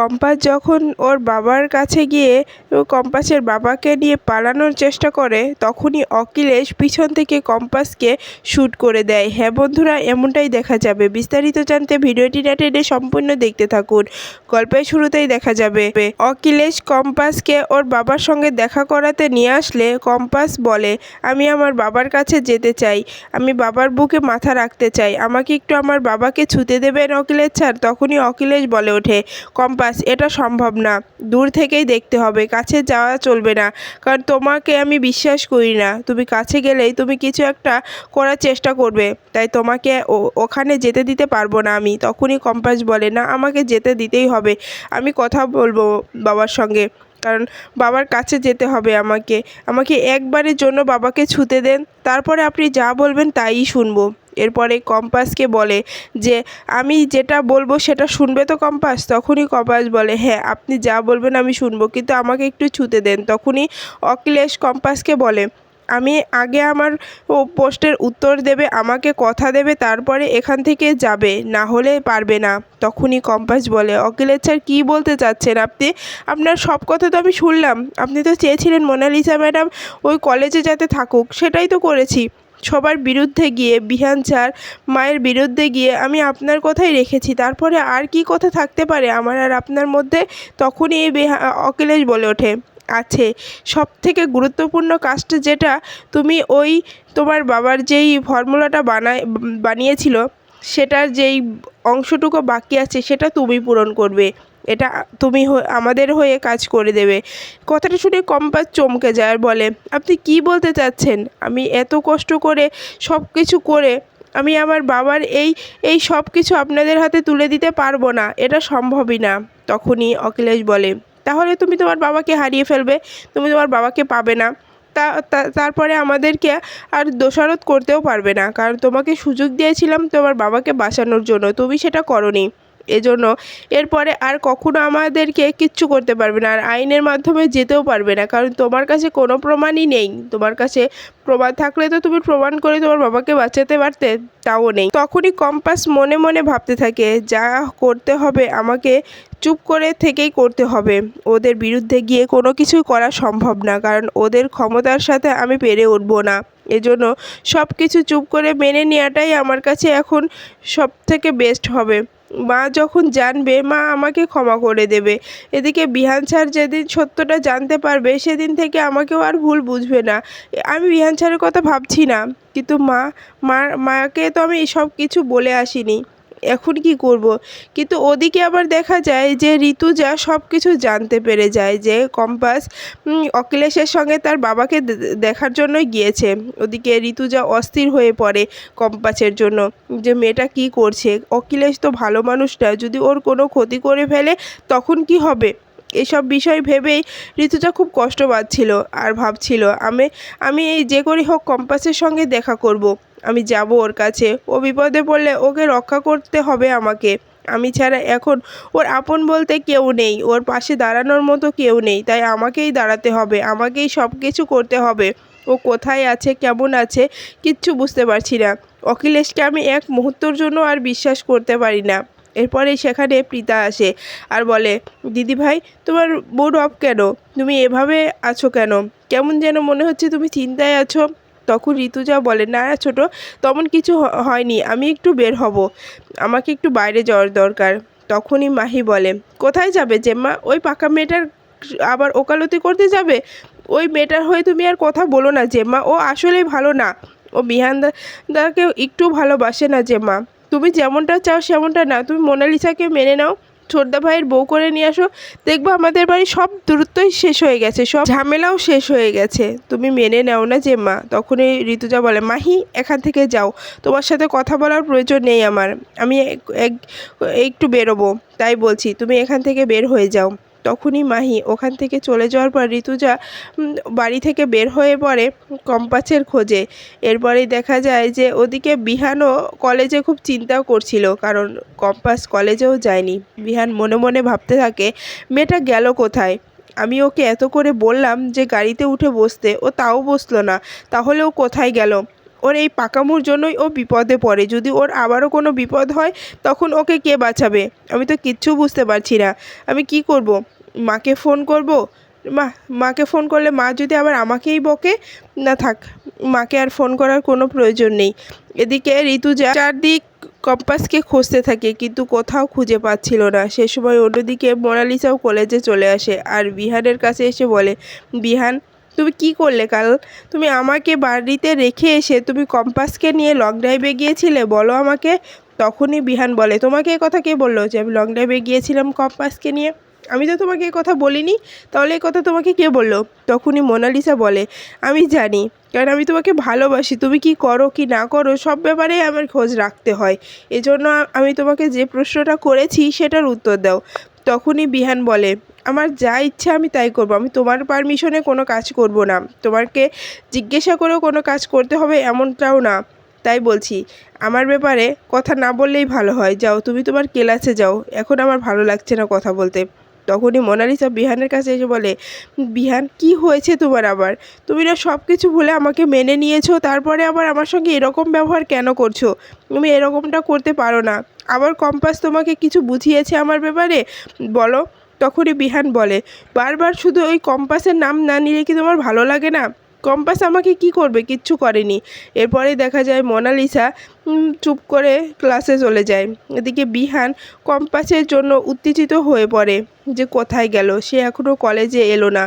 Compass যখন ওর বাবার কাছে গিয়ে কম্পাসের বাবাকে নিয়ে পালানোর চেষ্টা করে, তখনই অখিলেশ পিছন থেকে কম্পাসকে শ্যুট করে দেয়। হ্যাঁ বন্ধুরা, এমনটাই দেখা যাবে। বিস্তারিত জানতে ভিডিওটি না টেনে সম্পূর্ণ দেখতে থাকুন। গল্পের শুরুতেই দেখা যাবে। অখিলেশ কম্পাসকে ওর বাবার সঙ্গে দেখা করাতে নিয়ে আসলে কম্পাস বলে, আমি আমার বাবার কাছে যেতে চাই। আমি বাবার বুকে মাথা রাখতে চাই। আমাকে একটু আমার বাবাকে ছুতে দেবেন অখিলেশ স্যার? তখনই অখিলেশ বলে ওঠে, কম্পাস এটা সম্ভব না। দূর থেকেই দেখতে হবে, কাছে যাওয়া চলবে না। কারণ তোমাকে আমি বিশ্বাস করি না। তুমি কাছে গেলেই তুমি কিছু একটা করার চেষ্টা করবে। তাই তোমাকে ওখানে যেতে দিতে পারব না আমি। তখনই কম্পাস বলে, না, আমাকে যেতে দিতেই হবে। আমি কথা বলব বাবার সঙ্গে। কারণ বাবার কাছে যেতে হবে আমাকে। আমাকে একবারের জন্য বাবাকে ছুতে দেন। তারপরে আপনি যা বলবেন তাই শুনব। এরপরে কম্পাসকে বলে যে, আমি যেটা বলব সেটা শুনবে তো কম্পাস? তখনই কম্পাস বলে হ্যাঁ আপনি যা বলবেন আমি শুনব। কিন্তু আমাকে একটু ছুতে দেন। তখনই অখিলেশ কম্পাসকে বলে, আমি আগে আমার ও পোস্টের উত্তর দেবে, আমাকে কথা দেবে, তারপরে এখান থেকে যাবে, না হলে পারবে না। তখনই কম্পাস বলে, অখিলেশ স্যার, কী বলতে চাচ্ছেন আপনি? আপনার সব কথা তো আমি শুনলাম। আপনি তো চেয়েছিলেন মোনালিসা ম্যাডাম ওই কলেজে যাতে থাকুক, সেটাই তো করেছি। সবার বিরুদ্ধে গিয়ে, বিহান স্যার, মায়ের বিরুদ্ধে গিয়ে আমি আপনার কথাই রেখেছি। তারপরে আর কি কথা থাকতে পারে? আমার আর আপনার মধ্যে তখনই এই অখিলেশ বলে ওঠে। আছে। সব থেকে গুরুত্বপূর্ণ কাজটা যেটা, তুমি ওই তোমার বাবার যেই ফর্মুলাটা বানায়, বানিয়েছিল, সেটার যেই অংশটুকু বাকি আছে, সেটা তুমি পূরণ করবে। এটা তুমি আমাদের হয়ে কাজ করে দেবে। কথাটা শুনে কম্পাস চমকে যায় আর বলে, আপনি কি বলতে চাচ্ছেন? আমি এত কষ্ট করে সব কিছু করে আমি আমার বাবার এই এই সব কিছু আপনাদের হাতে তুলে দিতে পারব না, এটা সম্ভবই না। তখনই অখিলেশ বলে, তাহলে তুমি তোমার বাবাকে হারিয়ে ফেলবে, তুমি তোমার বাবাকে পাবে না। তা- তারপরে আমাদেরকে আর দোষারোপ করতেও পারবে না, কারণ তোমাকে সুযোগ দিয়েছিলাম তোমার বাবাকে বাঁচানোর জন্য, তুমি সেটা করনি। এজন্য এরপরে আর কখনো আমাদেরকে কিচ্ছু করতে পারবে না। আর আইনের মাধ্যমে যেতেও পারবে না। কারণ তোমার কাছে কোনো প্রমাণই নেই। তোমার কাছে প্রমাণ থাকলে তো তুমি প্রমাণ করে তোমার বাবাকে বাঁচাতে পারতে, তাও নেই। তখনই কম্পাস মনে মনে ভাবতে থাকে, যা করতে হবে আমাকে চুপ করে থেকেই করতে হবে। ওদের বিরুদ্ধে গিয়ে কোনো কিছুই করা সম্ভব না। কারণ ওদের ক্ষমতার সাথে আমি পেরে উঠবো না। এজন্য সব কিছু চুপ করে মেনে নেওয়াটাই আমার কাছে এখন সব থেকে বেস্ট হবে। মা যখন জানবে, মা আমাকে ক্ষমা করে দেবে। এদিকে বিহান স্যার যেদিন সত্যটা জানতে পারবে, সেদিন থেকে আমাকেও আর ভুল বুঝবে না। আমি বিহান স্যারের কথা ভাবছি না। কিন্তু মা মার মাকে তো আমি সব কিছু বলে আসিনি। এখন কি করব? কিন্তু ওদিকে আবার দেখা যায় যে ঋতুজা সব কিছু জানতে পেরে যায় যে কম্পাস অখিলেশের সঙ্গে তার বাবাকে দেখার জন্যই গিয়েছে। ওদিকে ঋতুজা অস্থির হয়ে পড়ে কম্পাসের জন্য যে মেয়েটা কি করছে? অখিলেশ তো ভালো মানুষটা যদি ওর কোনো ক্ষতি করে ফেলে তখন কি হবে? এসব বিষয় ভেবেই ঋতুজা খুব কষ্ট পাচ্ছিল আর ভাবছিল, আমি আমি এই যে করেই হোক কম্পাসের সঙ্গে দেখা করব। আমি যাব ওর কাছে। ও বিপদে পড়লে ওকে রক্ষা করতে হবে আমাকে। আমি ছাড়া এখন ওর আপন বলতে কেউ নেই। ওর পাশে দাঁড়ানোর মতো কেউ নেই। তাই আমাকেই দাঁড়াতে হবে। আমাকেই সব কিছু করতে হবে। ও কোথায় আছে, কেমন আছে, কিচ্ছু বুঝতে পারছি না। অখিলেশকে আমি এক মুহূর্তর জন্য আর বিশ্বাস করতে পারি না। এরপরে সেখানে প্রীতা আসে আর বলে, দিদি ভাই, তোমার মুড অফ কেন? তুমি এভাবে আছো কেন? কেমন যেন মনে হচ্ছে তুমি চিন্তায় আছো। তখন ঋতুজা বলে, না ছোট, তেমন কিছু হয়নি, আমি একটু বের হব। আমাকে একটু বাইরে যাওয়ার দরকার। তখনই মাহি বলে, কোথায় যাবে জেম্মা? ওই পাকা মেয়েটার আবার ওকালতি করতে যাবে? ওই মেয়েটার হয়ে তুমি আর কথা বলো না জেম্মা, ও আসলেই ভালো না। ও বিহান দা- দাকে একটু ভালোবাসে না জেম্মা। তুমি যেমনটা চাও সেমনটা না তুমি মোনালিসাকে মেনে নাও। ছোটদা ভাইয়ের বউ করে নিয়ে আসো, দেখব আমাদের বাড়ি সব দূরত্বই শেষ হয়ে গেছে, সব ঝামেলাও শেষ হয়ে গেছে। তুমি মেনে নাও না যে মা, তখনই ঋতুজা বলে, মাহি, এখান থেকে যাও, তোমার সাথে কথা বলার প্রয়োজন নেই আমার, আমি এক- এক- একটু বেরোবো। তাই বলছি, তুমি এখান থেকে বের হয়ে যাও। তখনই মাহি ওখান থেকে চলে যাওয়ার পর ঋতুজা বাড়ি থেকে বের হয়ে পড়ে কম্পাসের খোঁজে। এরপরেই দেখা যায় যে ওদিকে বিহানও কলেজে খুব চিন্তাও করছিল কারণ কম্পাস কলেজেও যায়নি। বিহান মনে মনে ভাবতে থাকে, মেয়েটা গেল কোথায়? আমি ওকে এত করে বললাম যে গাড়িতে উঠে বসতে, ও তাও বসল না। তাহলে ও কোথায় গেল? ওর এই পাকামুর জন্যই ও বিপদে পড়ে। যদি ওর আবারও কোনো বিপদ হয়, তখন ওকে কে বাঁচাবে? আমি তো কিচ্ছু বুঝতে পারছি না। আমি কি করব? মাকে ফোন করব? মা, মাকে ফোন করলে মা যদি আবার আমাকেই বকে? না থাক, মাকে আর ফোন করার কোনো প্রয়োজন নেই। এদিকে ঋতু ঋতুজা চারদিক কম্পাসকে খুঁজতে থাকে, কিন্তু কোথাও খুঁজে পাচ্ছিল না। সে সময় অন্যদিকে মোনালিসাও কলেজে চলে আসে আর বিহানের কাছে এসে বলে, বিহান তুমি কি করলে কাল? তুমি আমাকে বাড়িতে রেখে এসে তুমি কম্পাসকে নিয়ে লং ড্রাইভে গিয়েছিলে, বলো আমাকে। তখনই বিহান বলে, তোমাকে এ কথা কে বলল যে আমি লং ড্রাইভে গিয়েছিলাম কম্পাসকে নিয়ে? আমি তো তোমাকে এ কথা বলিনি, তাহলে এ কথা তোমাকে কে বলল? তখনই মোনালিসা বলে, আমি জানি, কারণ আমি তোমাকে ভালোবাসি, তুমি কি করো কি না করো সব ব্যাপারে আমার খোঁজ রাখতে হয়। এজন্য আমি তোমাকে যে প্রশ্নটা করেছি সেটার উত্তর দাও। তখনই বিহান বলে আমার যা ইচ্ছা আমি তাই করব। আমি তোমার পারমিশনে কোনো কাজ করব না। তোমাকে জিজ্ঞাসা করেও কোনো কাজ করতে হবে এমনটাও না। তাই বলছি, আমার ব্যাপারে কথা না বললেই ভালো হয়। যাও, তুমি তোমার ক্লাসে যাও। এখন আমার ভালো লাগছে না কথা বলতে। তখনই মোনালিসা বিহানের কাছে এসে বলে, বিহান, কি হয়েছে তোমার আবার? তুমি না সব কিছু ভুলে আমাকে মেনে নিয়েছো, তারপরে আবার আমার সঙ্গে এরকম ব্যবহার কেন করছ? তুমি এরকমটা করতে পারো না। আবার কম্পাস তোমাকে কিছু বুঝিয়েছে আমার ব্যাপারে? বলো। তখনই বিহান বলে, বারবার শুধু ওই কম্পাসের নাম না নিলে কি তোমার ভালো লাগে না? কম্পাস আমাকে কি করবে? কিচ্ছু করেনি। এরপরে দেখা যায় মোনালিসা চুপ করে ক্লাসে চলে যায়। এদিকে বিহান কম্পাসের জন্য উত্তেজিত হয়ে পড়ে যে কোথায় গেল? সে এখনও কলেজে এলো না।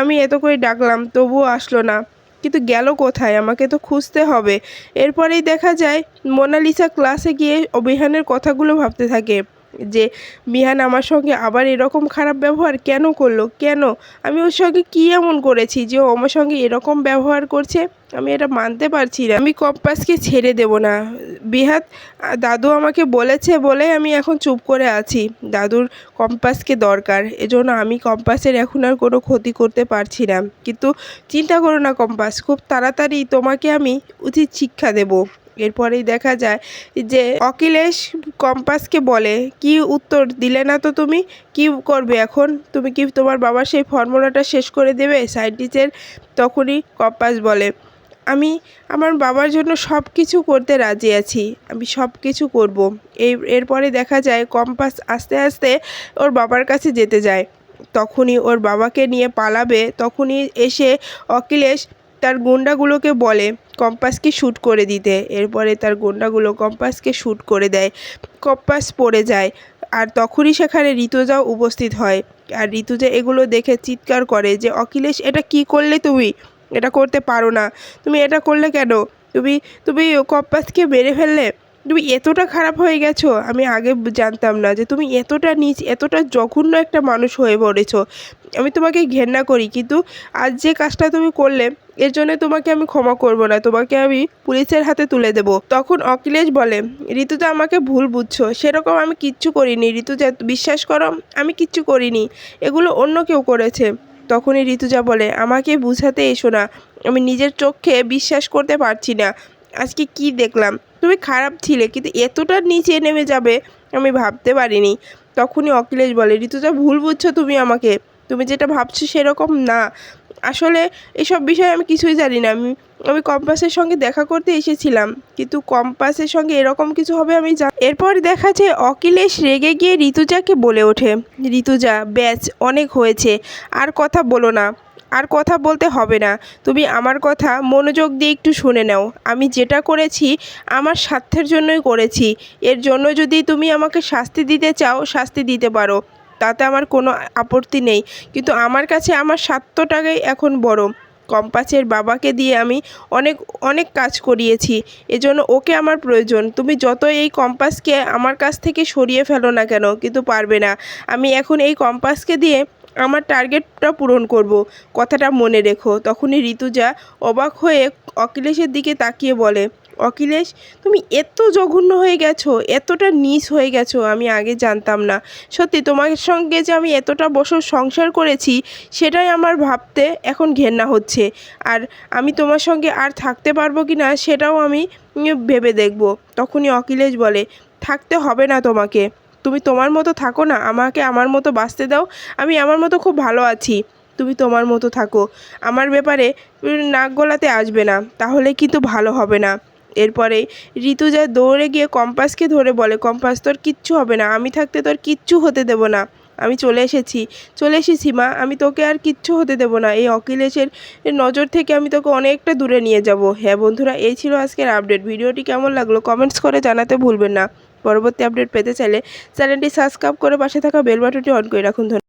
আমি এত করে ডাকলাম, তবুও আসলো না। কিন্তু গেল কোথায়? আমাকে তো খুঁজতে হবে। এরপরেই দেখা যায় মোনালিসা ক্লাসে গিয়ে বিহানের কথাগুলো ভাবতে থাকে। যে বিহান আমার সঙ্গে আবার এরকম খারাপ ব্যবহার কেন করল? কেন? আমি ওর সঙ্গে কী এমন করেছি যে ও আমার সঙ্গে এরকম ব্যবহার করছে? আমি এটা মানতে পারছি না। আমি কম্পাসকে ছেড়ে দেব না। বিহাত, দাদু আমাকে বলেছে বলে আমি এখন চুপ করে আছি। দাদুর কম্পাসকে দরকার। এজন্য আমি কম্পাসের এখন আর কোনো ক্ষতি করতে পারছি না। কিন্তু চিন্তা করো না কম্পাস, খুব তাড়াতাড়ি তোমাকে আমি উচিত শিক্ষা দেব। এরপরেই দেখা যায় যে অখিলেশ কম্পাসকে বলে, কি উত্তর দিলে না তো তুমি? কি করবে এখন? তুমি কি তোমার বাবার সেই ফর্মুলাটা শেষ করে দেবে? সায়েন্টিস্টের তখনই কম্পাস বলে, আমি, আমার বাবার জন্য সব কিছু করতে রাজি আছি। আমি সব কিছু করব। এই, এরপরে দেখা যায় কম্পাস আস্তে আস্তে ওর বাবার কাছে যেতে যায়। তখনই ওর বাবাকে নিয়ে পালাবে। তখনই এসে অখিলেশ তার গুন্ডাগুলোকে বলে, কম্পাসকে শ্যুট করে দিতে। এরপরে তার গুন্ডাগুলো কম্পাসকে শ্যুট করে দেয়। কম্পাস পড়ে যায়। আর তখনই সেখানে ঋতুজাও উপস্থিত হয়। আর ঋতুজা এগুলো দেখে চিৎকার করে যে, অখিলেশ, এটা কি করলে তুমি? এটা করতে পারো না। তুমি এটা করলে কেন? তুমি তুমি কম্পাসকে মেরে ফেললে? তুমি এতটা খারাপ হয়ে গেছো, আমি আগে জানতাম না যে তুমি এতটা নিচ, এতটা জঘন্য একটা মানুষ হয়ে পড়েছো। আমি তোমাকে ঘেন্না করি, কিন্তু আজ যে কাজটা তুমি করলে, এর জন্য তোমাকে আমি ক্ষমা করব না, তোমাকে আমি পুলিশের হাতে তুলে দেব। তখন অখিলেশ বলে ঋতুজা আমাকে ভুল বুঝছ, সেরকম আমি কিচ্ছু করিনি। ঋতুজা বিশ্বাস করো, আমি কিচ্ছু করিনি, এগুলো অন্য কেউ করেছে। তখনই ঋতুজা বলে, আমাকে বুঝাতে এসো না, আমি নিজের চোখে বিশ্বাস করতে পারছি না। আজকে কি দেখলাম? তুমি খারাপ ছিলে, কিন্তু এতটা নিচে নেমে যাবে আমি ভাবতে পারিনি। তখনই অখিলেশ বলে, ঋতুজা, ভুল বুঝছ তুমি আমাকে। তুমি যেটা ভাবছ সেরকম না। আসলে এসব বিষয়ে আমি কিছুই জানি না। আমি আমি কম্পাসের সঙ্গে দেখা করতে এসেছিলাম। কিন্তু কম্পাসের সঙ্গে এরকম কিছু হবে আমি জান এরপর দেখা যায় অখিলেশ রেগে গিয়ে ঋতুজাকে বলে ওঠে, ঋতুজা ব্যাচ অনেক হয়েছে। আর কথা বলো না। আর কথা বলতে হবে না। তুমি আমার কথা মনোযোগ দিয়ে একটু শুনে নাও। আমি যেটা করেছি, আমার স্বার্থের জন্যই করেছি। এর জন্য যদি তুমি আমাকে শাস্তি দিতে চাও, শাস্তি দিতে পারো। তাতে আমার কোনো আপত্তি নেই। কিন্তু আমার কাছে আমার স্বার্থটাকেই এখন বড়। কম্পাসের বাবাকে দিয়ে আমি অনেক অনেক কাজ করিয়েছি। এজন্য ওকে আমার প্রয়োজন। তুমি যত এই কম্পাসকে আমার কাছ থেকে সরিয়ে ফেলো না কেন, কিন্তু পারবে না। আমি এখন এই কম্পাসকে দিয়ে আমার টার্গেটটা পূরণ করব, কথাটা মনে রেখো। তখনই ঋতুজা অবাক হয়ে অখিলেশের দিকে তাকিয়ে বলে, অখিলেশ, তুমি এত জঘন্য হয়ে গেছো, এতটা নিচ হয়ে গেছো, আমি আগে জানতাম না। সত্যি, তোমার সঙ্গে যে আমি এতটা বছর সংসার করেছি, সেটাই আমার ভাবতে এখন ঘেন্না হচ্ছে। আর আমি তোমার সঙ্গে আর থাকতে পারব কি না সেটাও আমি ভেবে দেখব। তখনই অখিলেশ বলে, থাকতে হবে না তোমাকে। তুমি তোমার মতো থাকো না, আমাকে আমার মতো বাঁচতে দাও, আমি আমার মতো খুব ভালো আছি। তুমি তোমার মতো থাকো। আমার ব্যাপারে নাক গলাতে আসবে না, তাহলে কিন্তু ভালো হবে না। এরপরে ঋতুজা দৌড়ে গিয়ে কম্পাসকে ধরে বলে, কম্পাস, তোর কিচ্ছু হবে না, আমি থাকতে তোর কিচ্ছু হতে দেবো না। আমি চলে এসেছি চলে এসেছি মা, আমি তোকে আর কিচ্ছু হতে দেবো না। এই অখিলেশের নজর থেকে আমি তোকে অনেকটা দূরে নিয়ে যাব। হ্যাঁ বন্ধুরা, এই ছিল আজকের আপডেট ভিডিওটি কেমন লাগল কমেন্টস করে জানাতে ভুলবেন না। পরবর্তী আপডেট পেতে চাইলে চ্যানেলটি সাবস্ক্রাইব করে পাশে থাকা বেল বাটনটি অন করে রাখুন।